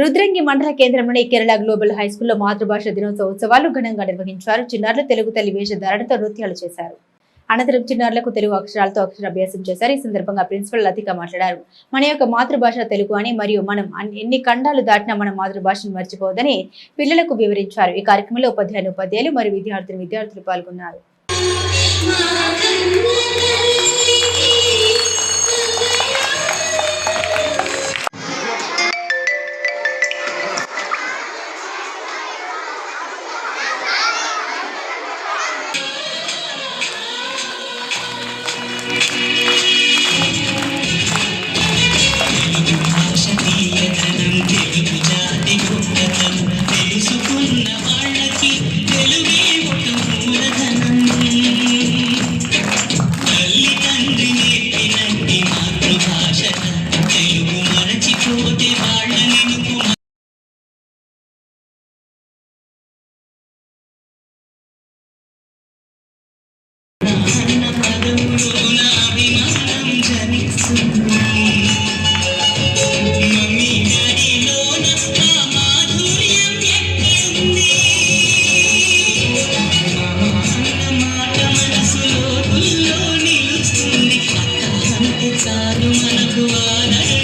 రుద్రంగి మండల కేంద్రంలోని Kerala global high స్కూల్లో మాతృభాష దినోత్సవ ఉత్సవాలు ఘనంగా నిర్వహించారు. చిన్నారులు తెలుగు తల్లి వేషధారణతో నృత్యాలు చేశారు. అనంతరం చిన్నారులకు తెలుగు అక్షరాలతో అక్షరాభ్యాసం చేశారు. ఈ సందర్భంగా ప్రిన్సిపల్ లతిక మాట్లాడారు. మన యొక్క మాతృభాష తెలుగు అని మరియు మనం ఎన్ని ఖండాలు దాటినా మన మాతృభాషను మర్చిపోవద్దని పిల్లలకు వివరించారు. ఈ కార్యక్రమంలో ఉపాధ్యాయులు ఉపాధ్యాయులు మరియు విద్యార్థులు విద్యార్థులు పాల్గొన్నారు. മറക്കുവാനായി